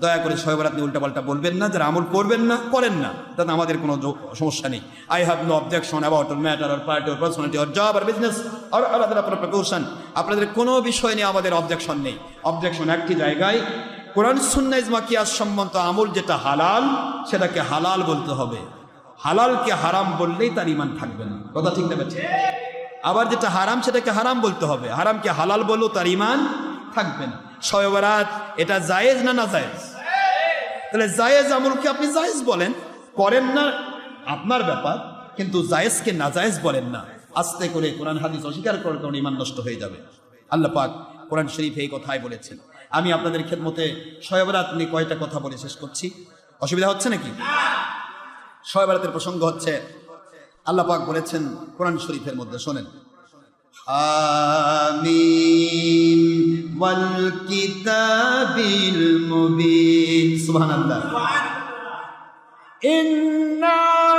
দয়া করে শয়বার আপনি উল্টাপাল্টা বলবেন না, যারা আমল করবেন না, করেন না। তাতে আমাদের কোনো সমস্যা নেই। I have no objection about matter or party or personality or job R business আর আলাদা আপনার প্রিপারেশন আপনাদের কোনো বিষয় নিয়ে আমাদের অবজেকশন নেই। অবজেকশন একটি জায়গায়, কোরআন সুন্না ইজমা সম্বন্ধ আমল যেটা হালাল, সেটাকে হালাল বলতে হবে। হালালকে হারাম বললেই তার ইমান থাকবে না। কথা ঠিক না? আবার যেটা হারাম, সেটাকে হারাম বলতে হবে। হারামকে হালাল বললেও তার ইমান থাকবে না। শয়বরাত এটা জায়েজ না না জায়েজ? তাহলে জায়েজ আমলকে আপনি জায়েজ বলেন? করেন না আপনার ব্যাপার, কিন্তু জায়েজকে না জায়েজ বলেন না। আস্তে করে কোরআন হাদিস অস্বীকার করার কারণে ইমান নষ্ট হয়ে যাবে। আল্লাহ পাক কোরআন শরীফ এই কথাই বলেছেন। আমি আপনাদের খেদমতে শয়বরাত নিয়ে কয়টা কথা বলে শেষ করছি? অসুবিধা হচ্ছে নাকি? শয়বরাতের প্রসঙ্গ হচ্ছে, আল্লাহ পাক বলেছেন কোরআন শরীফের মধ্যে শোনেন। আমিন। ওয়াল কিতাবিল মুবিন। সুবহানাল্লাহ। ইন্না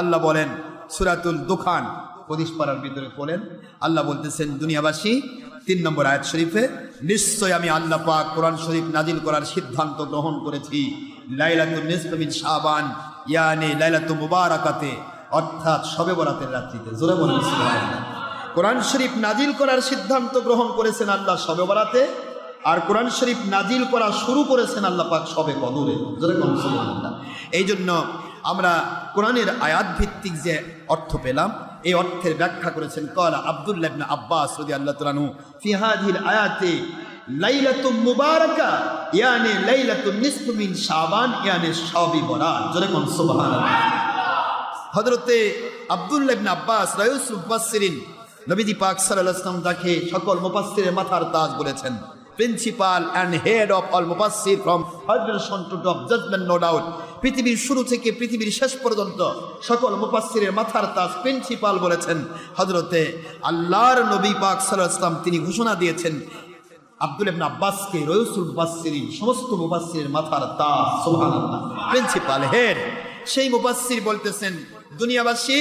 আল্লাহ বলেন, সুরাতুল দুখান পদিশ পাড়ার ভিতরে বলেন আল্লাহ বলতেছেন, দুনিয়াবাসী, তিন নম্বর আয়াত শরীফে, নিশ্চয় আমি আল্লাহ পাক কোরআন শরীফ নাজিল করার সিদ্ধান্ত গ্রহণ করেছি লাইলাতুল নিসমিন শাবান, ইয়ানি লাইলাতু মুবারাকাতে, অর্থাৎ শবে বরাতের রাত্রিতে জোরে বলেন। কোরআন শরীফ নাজিল করার সিদ্ধান্ত গ্রহণ করেছেন আল্লাহ শবে বরাতে, আর কোরআন শরীফ নাজিল করা শুরু করেছেন আল্লাহ পাক সবে কদরে। এই জন্য আমরা কোরআনের আয়াত ভিত্তিক যে অর্থ পেলাম, এই অর্থের ব্যাখ্যা করেছেন কলা আব্দুল্লাহ আব্বাস রাদিয়াল্লাহু তাআলা আনহু, ফি হাযিহিল আয়াতে ইয়ানি ইয়ানি আব্বাস রায়ুস সকল মাথার তাজ principal and head of all মুফাসসির from to of judgement, no doubt. পৃথিবীর শুরু থেকে পৃথিবীর শেষ পর্যন্ত সকল মুফাসসিরের মাথার তাজ প্রিন্সিপাল বলেছেন। হযরতে আল্লাহর নবী পাক আলাইহি তিনি ঘোষণা দিয়েছেন, আব্দুল ইবনে আব্বাসকে রয়ুসুল মুফাসসিরিন, সমস্ত মুফাসসিরের মাথার তাজ, সুবহানাল্লাহ। প্রিন্সিপাল হেড, সেই মুফাসসির বলতেছেন, দুনিয়াবাসী,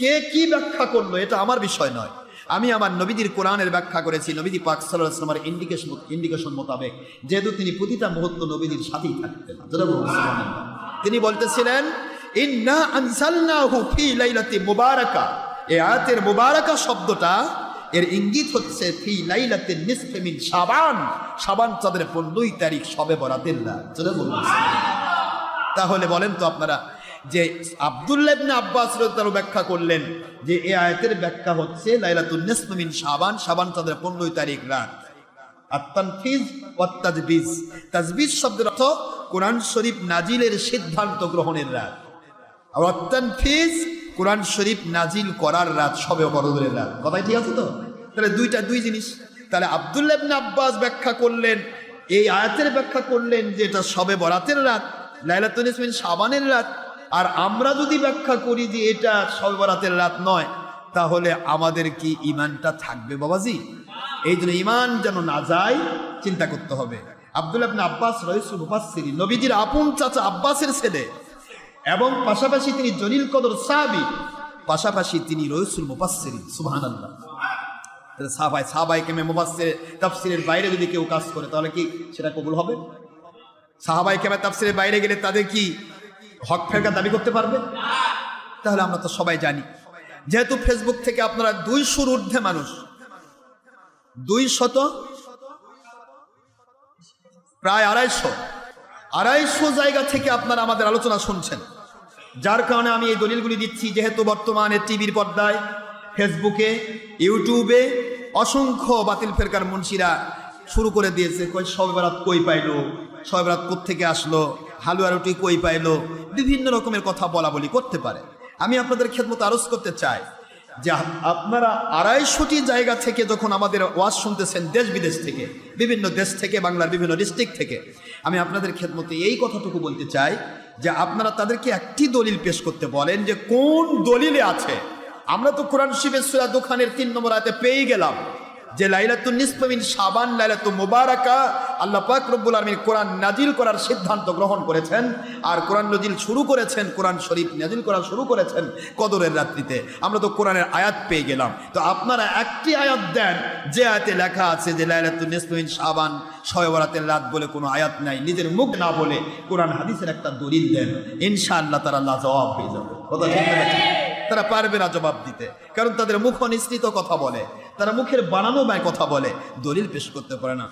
কে কি ব্যাখ্যা করল? এটা আমার বিষয় নয়। আমি আমার নবীজির কোরআনের ব্যাখ্যা করেছি, নবীজি পাক ওয়াসাল্লামের ইন্ডিকেশন ইন্ডিকেশন মোতাবেক। যেহেতু তিনি প্রতিটা মুহূর্ত নবীজির সাথেই থাকতেন। তিনি বলতেছিলেন মুবারাকা। শব্দটা, এর ইঙ্গিত হচ্ছে ফি লাইলাতে চাঁদের তারিখ সবে বরাতের তাহলে বলেন তো আপনারা যে আব্দুল্লাহ আব্বাস রাদিয়াল্লাহু ব্যাখ্যা করলেন যে এই আয়াতের ব্যাখ্যা হচ্ছে লাইলাতুন নিসফ শাবান শাবান তাদের 15 তারিখ রাত। আর তানফিজ তাজবিজ তাজবিজ শব্দের অর্থ কোরআন শরীফ নাজিলের সিদ্ধান্ত গ্রহণের রাত। আর তানফিজ কোরআন শরীফ নাজিল করার রাত, সবে বড়দের রাত। কথাই ঠিক আছে তো? তাহলে দুইটা, দুই জিনিস। তাহলে আব্দুল্লাহ ইবনে আব্বাস ব্যাখ্যা করলেন, এই আয়াতের ব্যাখ্যা করলেন যে এটা সবে বরাতের রাত লাইলাতুল ইসমিন শাবানের রাত। আর আমরা যদি ব্যাখ্যা করি যে এটা সবে বরাতের রাত নয়, তাহলে আমাদের কি ইমানটা থাকবে বাবাজি? এই জন্য ইমান যেন না যায়, চিন্তা করতে হবে। আব্দুল্লাহ ইবনে আব্বাস রইসুল মুফাসসিরি নবীজির আপন চাচা আব্বাসের ছেলে। এবং পাশাপাশি তিনি জলিল কদর সাহাবি। পাশাপাশি তিনি রইসুল মুফাসসিরি সুবহানাল্লাহ। তাহলে সাহাবাই সাহাবাই কেমে মুফাসসির, তাফসিরের বাইরে যদি কেউ কাজ করে, তাহলে কি সেটা কবুল হবে? সাহাবাই কেমে তাফসিরের বাইরে গেলে তাদের কি হক ফেরকা দাবি করতে পারবে? তাহলে আমরা তো সবাই জানি। যেহেতু ফেসবুক থেকে আপনারা দুইশোর ঊর্ধ্বে মানুষ দুই শত প্রায় আড়াইশো। আড়াইশো জায়গা থেকে আপনারা আমাদের আলোচনা শুনছেন। যার কারণে আমি এই দলিলগুলি দিচ্ছি, যেহেতু বর্তমানে টিভির পর্দায়, ফেসবুকে, ইউটিউবে অসংখ্য বাতিল ফেরকার মুন্সিরা শুরু করে দিয়েছে, কই সবে কই পাইলো, সবে বরাত থেকে আসলো, হালুয়া রুটি কই পাইলো, বিভিন্ন রকমের কথা বলা বলি করতে পারে। আমি আপনাদের খেদমত আরজ করতে চাই। যে আপনারা আড়াইশোটি জায়গা থেকে যখন আমাদের ওয়াজ শুনতেছেন দেশ বিদেশ থেকে, বিভিন্ন দেশ থেকে, বাংলার বিভিন্ন ডিস্ট্রিক্ট থেকে, আমি আপনাদের খেদমতে এই কথাটুকু বলতে চাই যে আপনারা তাদেরকে একটি দলিল পেশ করতে বলেন যে কোন দলিলে আছে। আমরা তো কোরআন শিবের সুরা দোকানের তিন নম্বর আয়তে পেয়ে গেলাম। যে লাইলাতুন নিসফামিন শাবান, লাইলাতুন মুবারাকা, আল্লাহ পাক রব্বুল আলামিন কোরআন নাজিল করার সিদ্ধান্ত গ্রহণ করেছেন। আর কোরআন নাজিল শুরু করেছেন, কোরআন শরীফ নাজিল করা শুরু করেছেন কদরের রাত্রিতে। আমরা তো কোরআনের আয়াত পেয়ে গেলাম। তো আপনারা একটি আয়াত দেন, যে আয়াতে লেখা আছে যে লাইলাতুন নিসফামিন শাবান, ছয় বরাতের রাত বলে কোনো আয়াত নাই। নিজের মুখ না বলে কোরআন হাদিসের একটা দলিল দেন। ইনশাআল্লাহ তারা আল্লাহ জবাব হয়ে যাবে। কথা ঠিক? তারা পারবে না জবাব দিতে। কারণ তাদের মুখ নিশ্চিত কথা বলে। তারা মুখের বানানো ব্যয় কথা বলে দলিল পেশ করতে পারে না।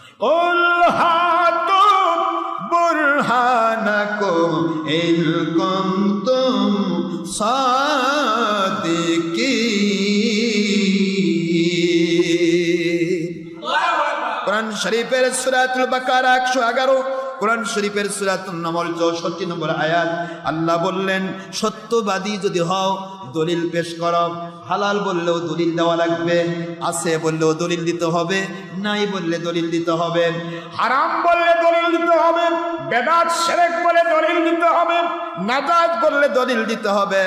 শরীফের সুরাতুল বাকার একশো এগারো কোরআন শরীফের সুরাতুল নম্বর চৌষট্টি নম্বর আয়াত, আল্লাহ বললেন, সত্যবাদী যদি হও, দলিল পেশ করো। হালাল বললেও দলিল দেওয়া লাগবে, আছে বললেও দলিল দিতে হবে, নাই বললে দলিল দিতে হবে। হারাম বললে দলিল দিতে হবে, বেদাত সেরেক বলে দলিল দিতে হবে, নাজাত বললে দলিল দিতে হবে।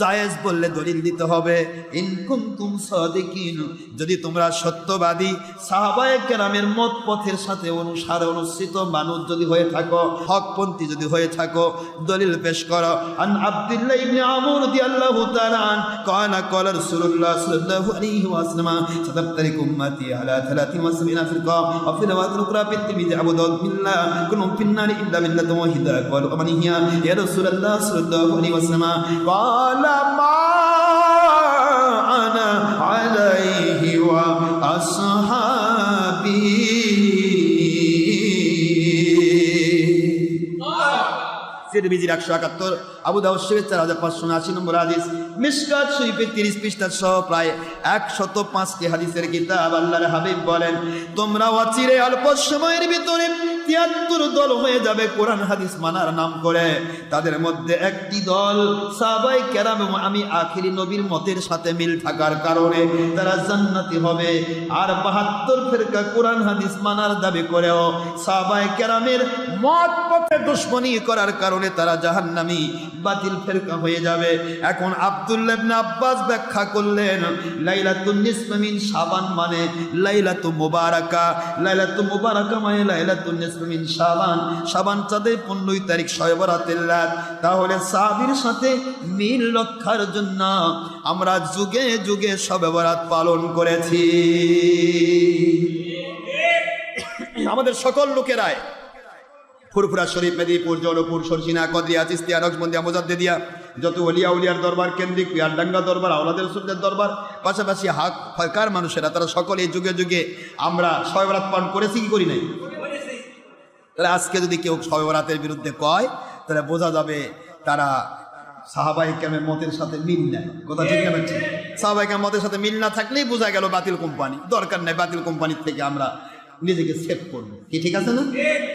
জায়েজ বললে দলিল দিতে হবে ইনকুম তুম সাদিকিন যদি তোমরা সত্যবাদী সাহাবায়ে কেরামের মত পথের সাথে অনুসারে অনুসৃত মানুষ যদি হয়ে থাকো হকপন্থী যদি হয়ে থাকো দলিল পেশ করো আন আব্দুল্লাহ ইবনে আমর রাদিয়াল্লাহু তাআলা আন قال قال رسول الله صلى الله عليه وسلم ستفترق امتي على 73 فرقه وفي روايه اخرى في الترمذي ابو داود بالله كلهم في النار الا مله واحده قالوا ومن هي يا رسول الله صلى الله عليه وسلم قال ما انا عليه واصحابي তিরমিজির একশো একাত্তর আবু দাউদ শরীফ চার হাজার পাঁচশো আশি নম্বর হাদিস মিসকাত শরীফের তিরিশ পৃষ্ঠার সহ প্রায় একশত পাঁচটি হাদিসের কিতাব আল্লাহর হাবিব বলেন তোমরা অচিরে অল্প সময়ের ভিতরে তিয়াত্তর দল হয়ে যাবে কোরআন হাদিস মানার নাম করে। তাদের মধ্যে একটি দল সাবাই কেরাম আমি আখিরি নবীর মতের সাথে মিল থাকার কারণে তারা জান্নাতি হবে। আর বাহাত্তর ফেরকা কোরআন হাদিস মানার দাবি করেও সাবাই কেরামের মত পথে দুশ্মনী করার কারণে তারা জাহান্নামী, বাতিল ফেরকা হয়ে যাবে। এখন আব্দুল্লাহ ইবনে আব্বাস ব্যাখ্যা করলেন, লাইলাতুন নিসফ মিন শাবান মানে লাইলাতু মুবারাকা। লাইলাতু মুবারাকা মানে লাইলাতুন মিন শাবান শাবান চাঁদের 15 তারিখ শবে বরাতের রাত। তাহলে সাহাবীর সাথে মিল রক্ষার জন্য আমরা যুগে যুগে শবে বরাত পালন করেছি। আমাদের সকল লোকেরাই ফুরফুরা শরীফ, মেদিনীপুর, জৌনপুর, সরসিনা কদিয়া চিস্তিয়া নকশবন্দিয়া মোজাদ্দেদিয়া, যত অলিয়া উলিয়ার দরবার, কেন্দ্রিক পিয়ারডাঙ্গা দরবার, আওলাদের সুলদের দরবার, পাশাপাশি হাক ফাঁকার মানুষেরা, তারা সকলে যুগে যুগে আমরা শয়বরাত পালন করেছি, কি করি নাই? তাহলে আজকে যদি কেউ শয়বরাতের বিরুদ্ধে কয়, তাহলে বোঝা যাবে তারা সাহাবাই ক্যামের মতের সাথে মিল নেয়। কথা ঠিক না সাহাবাই ক্যামের মতের সাথে মিল না থাকলেই বোঝা গেল বাতিল কোম্পানি। দরকার নেই বাতিল কোম্পানির থেকে আমরা নিজেকে সেভ করব। কি ঠিক আছে না?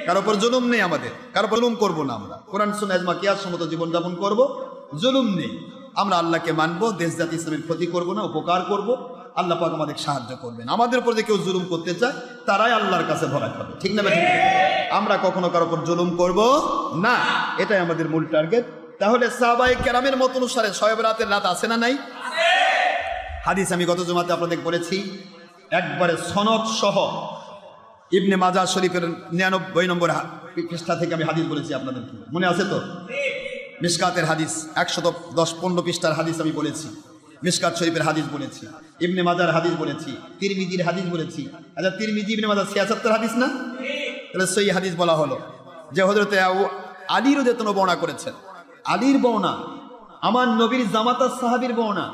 কারও উপর জুলুম নেই আমাদের। কারও উপর জুলুম করব না আমরা। কোরআন শুনে আজমা কিয়ার সমত জীবনযাপন করব। জুলুম নেই। আমরা আল্লাহকে মানবো, দেশ, জাতি, ইসলামের ক্ষতি করব না, উপকার করব। আল্লাহ পাক আমাদের সাহায্য করবেন। আমাদের উপর যে কেউ জুলুম করতে চায়, তারাই আল্লাহর কাছে ভরা খাবে ঠিক না আমরা কখনো কারও উপর জুলুম করব না। এটাই আমাদের মূল টার্গেট। তাহলে সাহাবাই কেরামের মত অনুসারে শয়েব রাতের রাত আছে না নাই? হাদিস আমি গত জমাতে আপনাদের বলেছি, একবারে সনদ সহ ইবনে মাজা শরীফের নিরানব্বই নম্বর পৃষ্ঠা থেকে আমি হাদিস বলেছি আপনাদের মনে আছে তো? মিসকাতের হাদিস, একশত দশ পনেরো পৃষ্ঠার হাদিস আমি বলেছি। মিসকাত শরীফের হাদিস বলেছি ইবনে মাজার হাদিস বলেছি তিরমিজির হাদিস বলেছি আচ্ছা তিরমিজি ইবনে মাজার ছিয়াসত্তর হাদিস না তাহলে সেই হাদিস বলা হলো যে হজরতে আবু আলীর দেতন বর্ণনা করেছেন আলীর বর্ণনা আমার নবীর জামাতা সাহাবীর বর্ণনা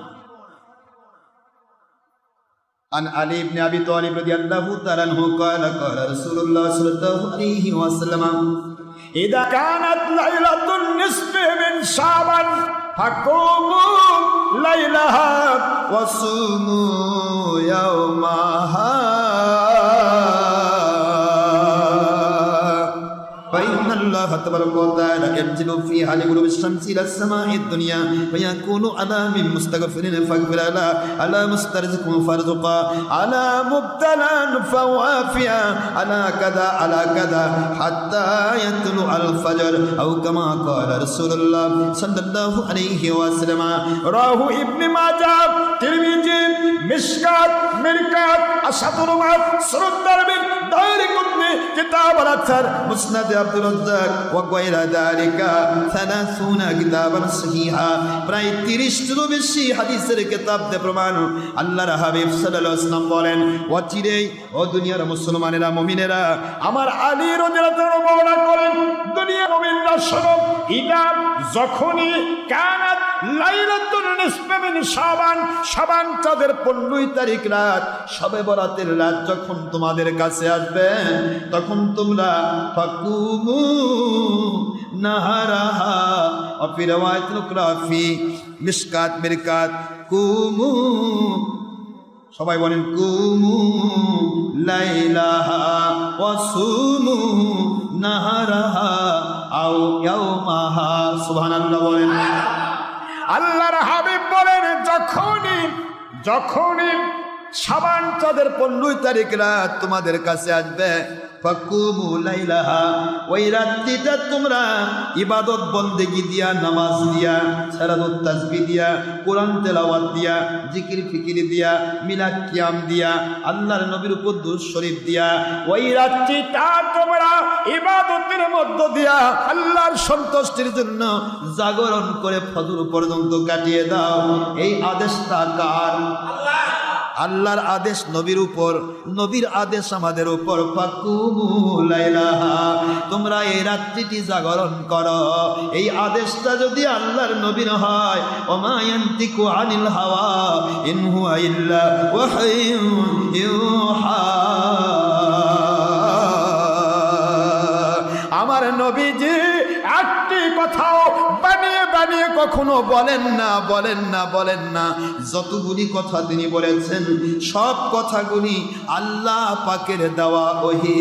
عن علي بن ابي طالب رضي الله تعالى عنه قال قال رسول الله صلى الله عليه وسلم اذا كانت ليله النصف من شعبان فقوموا ليلها وصوموا يومها الله تبارك وتعالى ينزل فيها لغروب الشمس إلى السماء الدنيا ويكون على من مستغفر فاغفر له على مسترزق فارزقا على مبتلى فوافيا على كذا على كذا حتى يطلع الفجر. أو كما قال رسول الله صلى الله عليه وسلم راه ابن ماجه ترمذي مشكات مركات أشهد رمات سرد دربين দাইরি কুতনি কিতাব আল-আথর মুসনাদ আব্দুর রাজ্জাক ওয়া গায়রা যালিকা 30 কিতাবান সহিহা প্রায় 30 টিরও বেশি হাদিসের প্রমাণ আল্লাহর হাবিব বলেন ও দুনিয়ার মুসলমানেরা, মুমিনেরা, আমার আলী আনহু বর্ণনা করেন দুনিয়া মুমিনরা শোনো ইদা যখনই কানাত চাঁদের 15 তারিখ রাত বরাতের রাত যখন তোমাদের কাছে আসবে, তখন তোমরা নাহারাহা। মিরকাত, কুমু, সবাই বলেন কুমু লাইলাহা ওয়াসুমু নাহারাহা, আও ইয়াউমাহা। সুবহানাল্লাহ বলেন। আল্লাহর হাবিব বলেন যখনই যখনই সাবান চাঁদের পনেরোই তারিখ রাত তোমাদের কাছে আসবে। ওই রাত্রিটা তোমরা ইবাদত বন্দেগি দিয়া, নামাজ দিয়া, সারাদত তাসবি দিয়া, কোরআন তেলাওয়াত দিয়া, জিকির ফিকির দিয়া, মিলাদ কিয়াম দিয়া, আল্লাহর নবীর উপর দুরূদ শরীফ দিয়া, ওই রাত্রিটা তোমরা ইবাদতের মধ্য দিয়া আল্লাহর সন্তুষ্টির জন্য জাগরণ করে ফজর পর্যন্ত কাটিয়ে দাও। এই আদেশটা কার? আল্লাহর আদেশ নবীর উপর, নবীর আদেশ আমাদের উপর। তোমরা এই রাত্রিটি জাগরণ করো। এই আদেশটা যদি আল্লাহর নবীর হয় ওমায়ান্তিকু আনিল হাওয়া, ইন ইল্লা ওয়াহিয়ুন ইউহা। আমার নবীজি, একটি কথাও বানিয়ে বানিয়ে কখনো বলেন না বলেন না বলেন না। যতগুলি কথা তিনি বলেছেন, সব কথাগুলি আল্লাহ পাকের দেওয়া ওহি।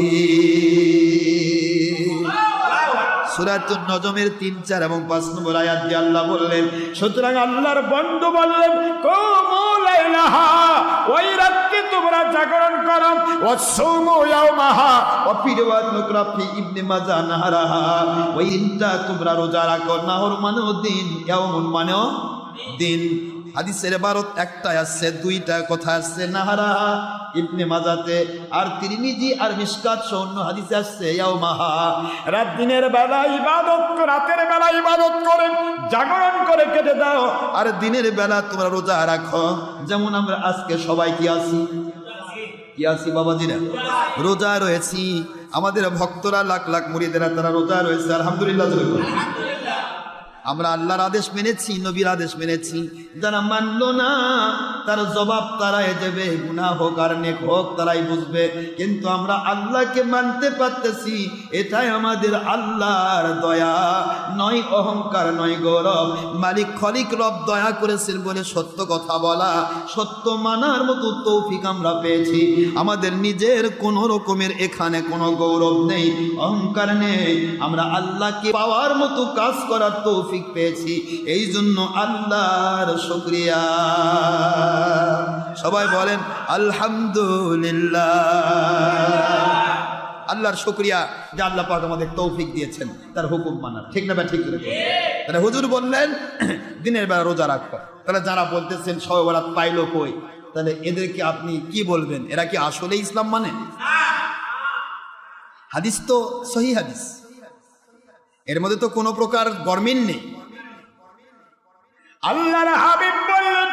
সুরাতুন নজমের তিন, চার এবং পাঁচ নম্বর আয়াত দিয়ে আল্লাহ বললেন, সুতরাং আল্লাহর বন্ধু বললেন ওই রাত্রি তোমরা জাগরণ করো ইবনে মাজা নাহারাহা ওই দিনটা তোমরা রোজা রাখো, নাহর মানেও দিন ইয়াউমুন মানেও দিন। হাদিসের বারত একটা আসছে দুইটা কথা আসছে নাহারা ইবনে মাজাতে আর তিরমিজি আর মিসকাত সহ অন্য হাদিসে আসছে ইয়াও মাহা রাত দিনের বেলা ইবাদত, রাতের বেলা ইবাদত করে, জাগরণ করে কেটে দাও। আর দিনের বেলা তোমরা রোজা রাখো। যেমন আমরা আজকে সবাই কি আছি? কি আছি বাবাজিরা? রোজা রয়েছি। আমাদের ভক্তরা লাখ লাখ মুড়িদেরা তারা রোজা রয়েছে, আলহামদুলিল্লাহ। আমরা আল্লাহর আদেশ মেনেছি, নবীর আদেশ মেনেছি। যারা মানলো না, তার জবাব তারাই দেবে গুণা হোক আর নেক হোক তারাই বুঝবে। কিন্তু আমরা আল্লাহকে মানতে পারতেছি, এটাই আমাদের আল্লাহর দয়া। নয় অহংকার, নয় গৌরব। মালিক খলিক রব দয়া করেছেন বলে সত্য কথা বলা, সত্য মানার মতো তৌফিক আমরা পেয়েছি। আমাদের নিজের কোনো রকমের এখানে কোনো গৌরব নেই, অহংকার নেই। আমরা আল্লাহকে পাওয়ার মতো কাজ করার তৌফিক পেয়েছি। এই জন্য আল্লাহর শুক্রিয়া। সবাই বলেন, আলহামদুলিল্লাহ। আল্লাহর শুক্রিয়া যে আল্লাহ পাক আমাদের তৌফিক দিয়েছেন, তার হুকুম মানার। ঠিক না ঠিক করে তাহলে হুজুর বললেন, দিনের বেলা রোজা রাখো। তাহলে যারা বলতেছেন সবাই পাইলো কই? তাহলে এদেরকে আপনি কি বলবেন? এরা কি আসলে ইসলাম মানে? হাদিস তো সহি হাদিস। এর মধ্যে তো কোনো প্রকার গরমিন নেই। আল্লাহর হাবিব বললেন,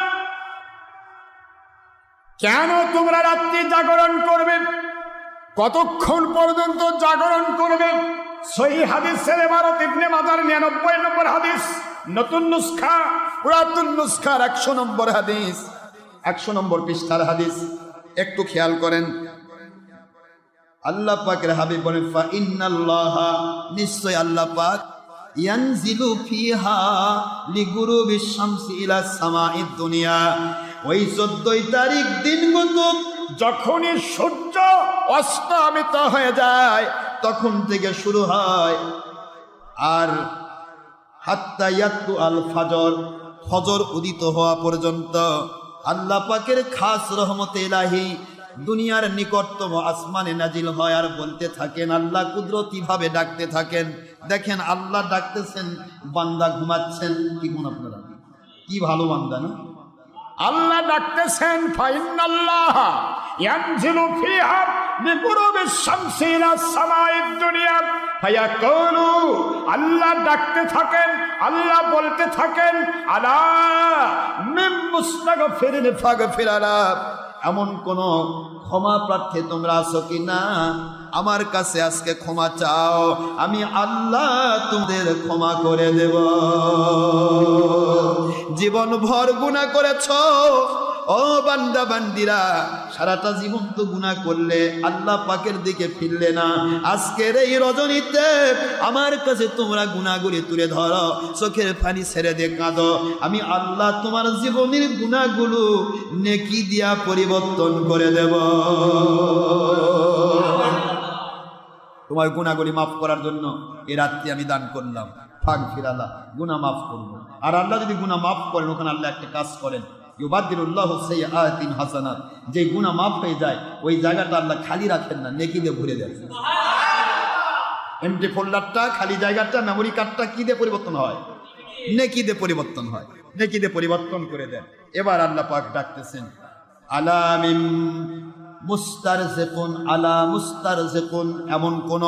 কেন তোমরা রাত্রি জাগরণ করবে? কতক্ষণ পর্যন্ত জাগরণ করবে? সহি হাদিসের ভারত ইবনে মাজার নিরানব্বই নম্বর হাদিস, নতুন নুসখা, পুরাতন নুসখার একশো নম্বর হাদিস, একশো নম্বর পৃষ্ঠার হাদিস। একটু খেয়াল করেন আল্লাহ পাকের হাবিব বলেন, ফা ইন্নাল্লাহা নিশ্চয় আল্লাহ পাক ইয়ানজিলু ফিহা লিগুরুবিশ শামসি ইলা সামাইদ দুনিয়া। ওই 14 তারিখ দিন মতো যখনই সূর্য অস্তমিত হয়ে যায়, তখন থেকে শুরু হয় আর হাত্তা ইয়াত্তু আল ফাজর, ফজর উদিত হওয়া পর্যন্ত। আল্লাহ পাকের খাস রহমতে ইলাহি দুনিয়ার নিকটতম আসমানে নাজিল হয় আর বলতে থাকেন, আল্লাহ কুদরতি ভাবে ডাকতে থাকেন। দেখেন আল্লাহ ডাকতেছেন, বান্দা ঘুমাচ্ছেন। কি গুণ আপনারা? কি ভালো বান্দা না? আল্লাহ ডাকতেছেন ফাইনাল্লাহ ইয়ানজিলু ফিহা আল্লাহ ডাকতে থাকেন, আল্লাহ বলতে থাকেন এমন কোন ক্ষমা প্রার্থী তোমরা আছো কি না আমার কাছে আজকে ক্ষমা চাও। আমি আল্লাহ তোমাদের ক্ষমা করে দেব। জীবন ভর গুণা করেছ। ও বান্দা, বান্দিরা, সারাটা জীবন তো গুণা করলে আল্লাহ পাকের দিকে ফিরলে না। আজকের এই রজনীতে আমার কাছে তোমরা গুণাগুলি তুলে ধরো, চোখের পানি ছেড়ে দিয়ে কাঁদো। আমি আল্লাহ তোমার জীবনের গুণাগুলো নেকি দিয়া পরিবর্তন করে দেব। তোমার গুণাগুলি মাফ করার জন্য এ রাত্রি আমি দান করলাম। ফাঁক ফিরালা গুণা মাফ করব। আর আল্লাহ যদি গুণা মাফ করেন, ওখানে আল্লাহ একটা কাজ করেন। ইউবাদ্দিরুল্লাহ সেই আয়াতিন হাসানাত। যে গুণা মাফ হয়ে যায় ওই জায়গাটা আল্লাহ খালি রাখেন না নেকি দিয়ে ভরে দেন। এমটি ফোল্ডারটা খালি জায়গাটা মেমোরি কার্ডটা কি দিয়ে পরিবর্তন হয়? নেকি দিয়ে পরিবর্তন হয়। নেকি দিয়ে পরিবর্তন করে দেন। এবার আল্লাহ পাক ডাকতেছেন আলামিম মুস্তার জেকুন আলা মুস্তার জেকুন এমন কোন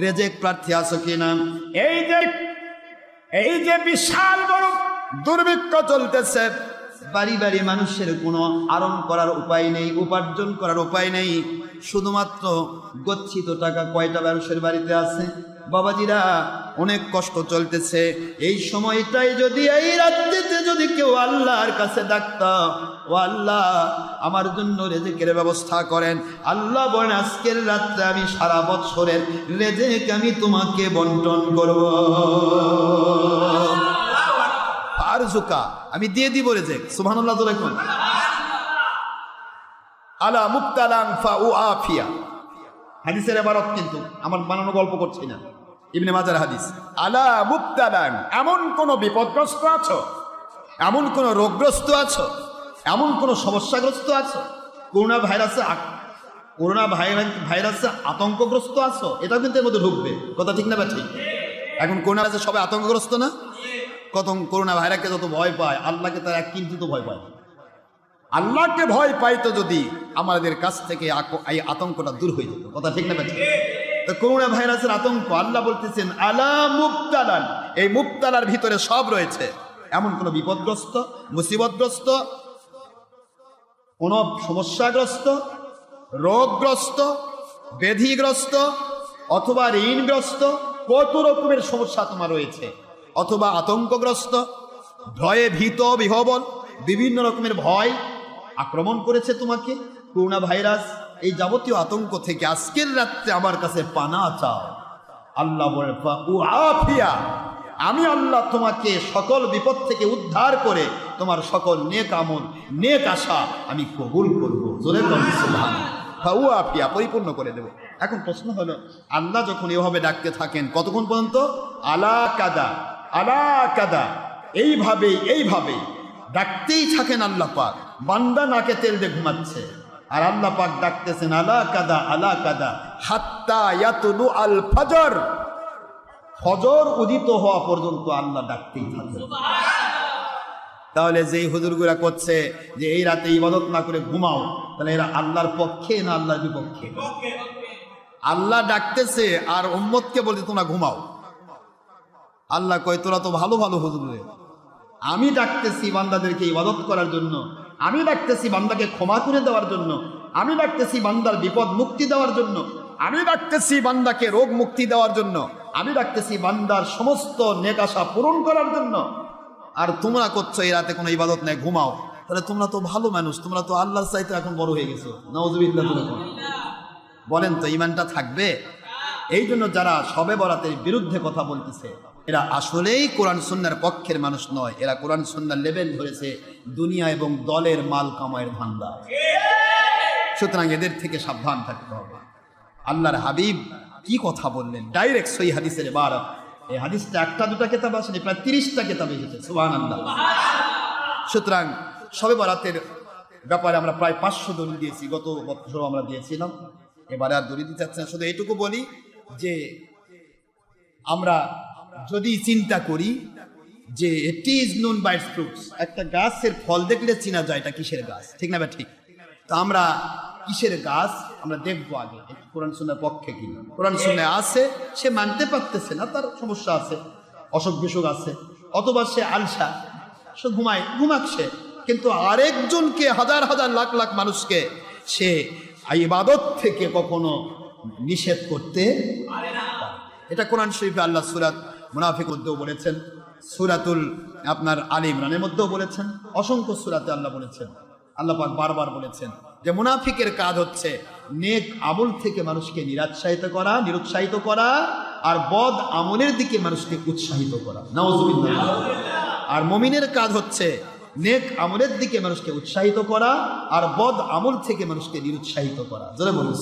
রেজেক প্রার্থী আছো কিনা এই যে এই যে বিশাল বড় দুর্ভিক্ষ চলতেছে বাড়ি বাড়ি মানুষের কোনো আরণ করার উপায় নেই, উপার্জন করার উপায় নেই। শুধুমাত্র গচ্ছিত টাকা কয়টা মানুষের বাড়িতে আছে? বাবাজিরা, অনেক কষ্ট চলতেছে। এই সময়টাই যদি এই রাত্রিতে যদি কেউ আল্লাহর কাছে ডাকত, ও আল্লাহ, আমার জন্য রেজেকের ব্যবস্থা করেন। আল্লাহ বলেন, আজকের রাত্রে আমি সারা বছরের রেজেক আমি তোমাকে বন্টন করব। আরজুকা, আমি দিয়ে দিব তো দেখুন আলা মুক্তালাং ফা উ আফিয়া। হাদিসের এবারত কিন্তু আমার বানানো গল্প করছি না। ইবনে মাজার হাদিস। আলা মুক্তাদান এমন কোন বিপদগ্রস্ত আছো? এমন কোন রোগগ্রস্ত আছো? এমন কোন সমস্যাগ্রস্ত আছো? করোনা ভাইরাসে করোনা ভাইরাসে আতঙ্কগ্রস্ত আছো? এটা কিন্তু এর মধ্যে ঢুকবে। কথা ঠিক না বা ঠিক? এখন করোনা ভাইরাসে সবাই আতঙ্কগ্রস্ত না? কত করোনা ভাইরাসকে যত ভয় পায়, আল্লাহকে তার এক কিন্তু তো ভয় পায়। আল্লাহকে ভয় পাইতো যদি আমাদের কাছ থেকে এই আতঙ্কটা দূর হয়ে যেত। কথা ঠিক না তো করোনা ভাইরাসের আতঙ্ক, আল্লাহ বলতেছেন, আলা মুক্তালান এই মুক্তালার ভিতরে সব রয়েছে। এমন কোন বিপদগ্রস্ত, মুসিবতগ্রস্ত, কোন সমস্যাগ্রস্ত, রোগগ্রস্ত, ব্যাধিগ্রস্ত অথবা ঋণগ্রস্ত, কত রকমের সমস্যা তোমার রয়েছে। অথবা আতঙ্কগ্রস্ত, ভয়ে ভীত, বিহবল, বিভিন্ন রকমের ভয় আক্রমণ করেছে তোমাকে, করোনা ভাইরাস, এই যাবতীয় আতঙ্ক থেকে আজকের রাত্রে আমার কাছে পানা চাও। আল্লাহ বলে আফিয়া। আমি আল্লাহ তোমাকে সকল বিপদ থেকে উদ্ধার করে তোমার সকল নেক আমল, নেক আশা আমি কবুল করব। জোরে আফিয়া, পরিপূর্ণ করে দেব। এখন প্রশ্ন হলো, আল্লাহ যখন এভাবে ডাকতে থাকেন কতক্ষণ পর্যন্ত? আলা কাদা। আলা কাদা এইভাবে এইভাবে ডাকতেই থাকেন আল্লাহ পাক। বান্দা নাকে তেল দিয়ে ঘুমাচ্ছে। আর আল্লাহ পাক ডাকতেছেন আলা কাদা আলা কাদা হাত্তা ইয়াতুলু আল ফজর। ফজর উদিত হওয়া পর্যন্ত আল্লাহ ডাকতেই থাকে তাহলে যেই হুজুরগুলা করছে যে এই রাতে ইবাদত না করে ঘুমাও তাহলে এরা আল্লাহর পক্ষে না আল্লাহর বিপক্ষে? আল্লাহ ডাকতেছে আর উম্মতকে বলতে তোমরা ঘুমাও। আল্লাহ কয়, তোরা তো ভালো ভালো হুজুর। আমি ডাকতেছি বান্দাদেরকে ইবাদত করার জন্য। আমি ডাকতেছি বান্দাকে ক্ষমা করে দেওয়ার জন্য। আমি ডাকতেছি বান্দার বিপদ মুক্তি দেওয়ার জন্য। আমি ডাকতেছি বান্দাকে রোগ মুক্তি দেওয়ার জন্য। আমি ডাকতেছি বান্দার সমস্ত নেকাশা পূরণ করার জন্য। আর তোমরা করছ, এই রাতে কোনো ইবাদত নেই, ঘুমাও। তাহলে তোমরা তো ভালো মানুষ, তোমরা তো আল্লাহর চাইতে এখন বড় হয়ে গেছো। নওয়াজুবিল্লাহ বলেন তো, ইমানটা থাকবে? এই জন্য যারা সবে বরাতের বিরুদ্ধে কথা বলতেছে এরা আসলেই কোরআন সুন্নার পক্ষের মানুষ নয়। এরা কোরআন সুন্নার লেভেল ধরেছে দুনিয়া এবং দলের মাল কামায়ের ধান্দা সুতরাং এদের থেকে সাবধান থাকতে হবে। আল্লাহর হাবিব কি কথা বললেন? ডাইরেক্ট সই হাদিসের বার এই হাদিসটা একটা দুটা কেতাব আসেনি প্রায় তিরিশটা কেতাব এসেছে। সুবাহ সুতরাং সবে বরাতের ব্যাপারে আমরা প্রায় পাঁচশো দলিল দিয়েছি, গত বছর আমরা দিয়েছিলাম। এবারে আর দলিল দিতে চাচ্ছি না, শুধু এইটুকু বলি যে আমরা যদি চিন্তা করি যে এটি ইজ নোন বাই ফ্রুটস একটা গাছের ফল দেখলে চিনা যায় এটা কিসের গাছ? ঠিক না ঠিক? তা আমরা কিসের গাছ? আমরা দেখব আগে। কোরআন শুনে পক্ষে কিনা কোরআন শুনে আছে, সে মানতে পারতেছে না, তার সমস্যা আছে, অসুখ বিসুখ আছে, অথবা সে আলসা, সে ঘুমায়, ঘুমাক সে, কিন্তু আরেকজনকে, হাজার হাজার লাখ লাখ মানুষকে সে ইবাদত থেকে কখনো নিষেধ করতে এটা কোরআন শরীফে আল্লাহ সুরাত মুনাফিক উদ্দেও বলেছেন, সুরাতুল আপনার আলী ইমরানের মধ্যেও বলেছেন, অসংখ্য সুরাতে আল্লাহ বলেছেন, আল্লাহ পাক বারবার বলেছেন যে মুনাফিকের কাজ হচ্ছে নেক আমল থেকে মানুষকে নিরাৎসাহিত করা, নিরুৎসাহিত করা আর বদ আমলের দিকে মানুষকে উৎসাহিত করা। নাউজুবিল্লাহ। আর মমিনের কাজ হচ্ছে নেক আমলের দিকে মানুষকে উৎসাহিত করা আর বদ আমল থেকে মানুষকে নিরুৎসাহিত করা। জোরে বলুন।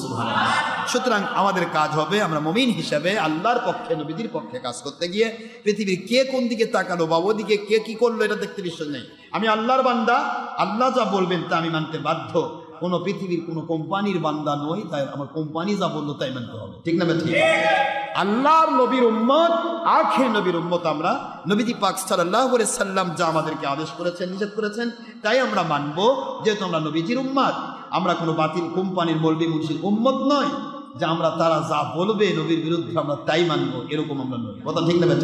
সুতরাং আমাদের কাজ হবে আমরা মমিন হিসাবে আল্লাহর পক্ষে, নবীদের পক্ষে কাজ করতে গিয়ে পৃথিবীর কে কোন দিকে তাকালো বা ওদিকে কে কি করল এটা দেখতে বিশ্বাস নেই। আমি আল্লাহর বান্দা, আল্লাহ যা বলবেন তা আমি মানতে বাধ্য। কোনো পৃথিবীর কোনো কোম্পানির বান্দা নই তাই আমার কোম্পানি যা বলল তাই মানতে হবে। ঠিক না? ঠিক আল্লাহর নবীর উম্মত, আখের নবীর উম্মত আমরা নবীজি পাক সাল্লাহ সাল্লাম যা আমাদেরকে আদেশ করেছেন, নিষেধ করেছেন, তাই আমরা মানব, যেহেতু আমরা নবীজির উম্মত। আমরা কোনো বাতিল কোম্পানির মলবি মুন্সির উম্মত নয়। যে আমরা তারা যা বলবে নবীর বিরুদ্ধে আমরা তাই মানবো, এরকম আমরা নই। কথা ঠিক না ব্যাচ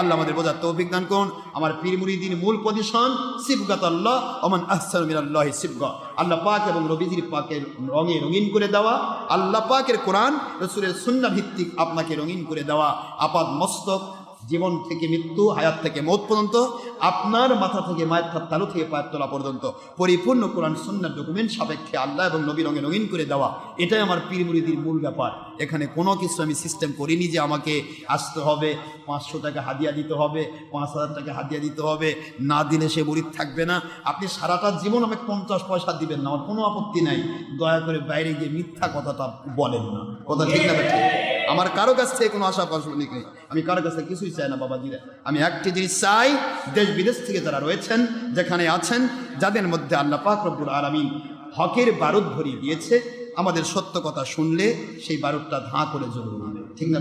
আল্লাহ আমাদের বোঝার তৌফিক দান করুন। আমার পীর মুরিদিন মূল পজিশন শিবগত আল্লাহ অমান আহসান আল্লাহ শিবগ আল্লাহ পাক এবং রবিজির পাকের রঙে রঙিন করে দেওয়া। আল্লাহ পাকের কোরআন রসুরের সুন্না ভিত্তিক আপনাকে রঙিন করে দেওয়া। আপাত মস্তক জীবন থেকে মৃত্যু, হায়াত থেকে মৌত পর্যন্ত, আপনার মাথা থেকে মায়ের থার তালু থেকে পায়ের তোলা পর্যন্ত। পরিপূর্ণ কোরআন, সুন্নার ডকুমেন্ট সাপেক্ষে আল্লাহ এবং নবী রঙে রঙিন করে দেওয়া। এটাই আমার পীর মুরিদির মূল ব্যাপার। এখানে কোনো কিছু আমি সিস্টেম করিনি যে আমাকে আসতে হবে, পাঁচশো টাকা হাদিয়া দিতে হবে, পাঁচ হাজার টাকা হাদিয়া দিতে হবে। না দিলে সে মুরিদ থাকবে না। আপনি সারাটা জীবন আমাকে পঞ্চাশ পয়সা দিবেন না। আমার কোনো আপত্তি নাই। দয়া করে বাইরে গিয়ে মিথ্যা কথাটা বলেন না। কথা ঠিক না আমার কারও কাছ থেকে কোনো আশা পাশনিক নেই আমি কারও কাছে কিছুই চাই না বাবাজিরা আমি একটি জিনিস চাই, দেশ বিদেশ থেকে যারা রয়েছেন, যেখানে আছেন, যাদের মধ্যে আল্লাহ রব্বুল আলামিন হকের বারুদ ভরিয়ে দিয়েছে, আমাদের সত্য কথা শুনলে সেই বারুদটা ধাঁ করে জ্বলে উঠবে ঠিক না?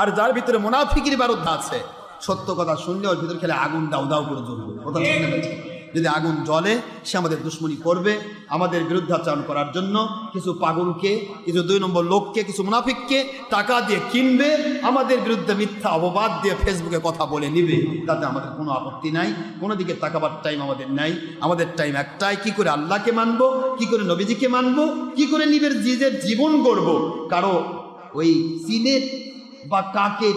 আর যার ভিতরে মোনাফিকির বারুদ আছে, সত্য কথা শুনলে ওর ভিতরে খেলে আগুন দাউ দাউ করে জ্বলবে কথা ঠিক না? যদি আগুন জ্বলে, সে আমাদের দুশ্মনী করবে। আমাদের বিরুদ্ধাচরণ করার জন্য কিছু পাগলকে, কিছু দুই নম্বর লোককে, কিছু মুনাফিককে টাকা দিয়ে কিনবে, আমাদের বিরুদ্ধে মিথ্যা অপবাদ দিয়ে ফেসবুকে কথা বলে নিবে। তাতে আমাদের কোনো আপত্তি নাই। কোনো দিকে তাকাবার টাইম আমাদের নাই। আমাদের টাইম একটাই, কি করে আল্লাহকে মানব? কি করে নবীজিকে মানব? কি করে নিজের নিজের জীবন গড়ব? কারও ওই সিলেট বা কাকে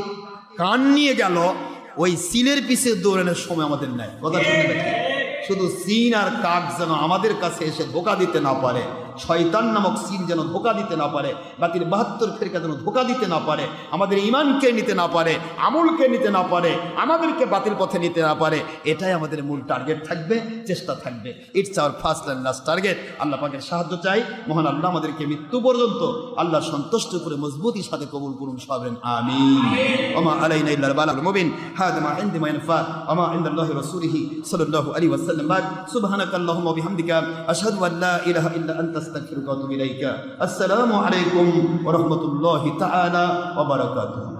কান নিয়ে গেল, ওই সিলের পিছে দৌড়ানোর সময় আমাদের নাই। কথা শুনে শুধু সিন আর কাক যেন আমাদের কাছে এসে বোকা দিতে না পারে। শয়তান নামক সিন যেন ধোকা দিতে না পারে বাকির বাহাত্তর ফেরকা যেন ধোকা দিতে না পারে, আমাদের ইমানকে নিতে না পারে, আমলকে নিতে না পারে, আমাদেরকে বাতিল পথে নিতে না পারে, এটাই আমাদের মূল টার্গেট থাকবে, চেষ্টা থাকবে। It's our first and last target আল্লাহ পাকের সাহায্য চাই। মহান আল্লাহ আমাদেরকে মৃত্যু পর্যন্ত আল্লাহ সন্তুষ্ট করে মজবুতির সাথে কবুল করুন, সবেন। আমিন। ওমা আলাইনা ইল্লাল বালাগুল মুবিন। হাদা মা ইনদি মা ইয়ানফা ওমা ইনদাল্লাহি রাসূলিহি সাল্লাল্লাহু আলাইহি ওয়াসাল্লাম। বাদ। আল্লাহুম্মা ওয়া বিহামদিকা। আশহাদু আন লা ইলাহা ইল্লা আনতা نستغفرك ونتوب إليك. السلام عليكم ورحمة الله تعالى وبركاته.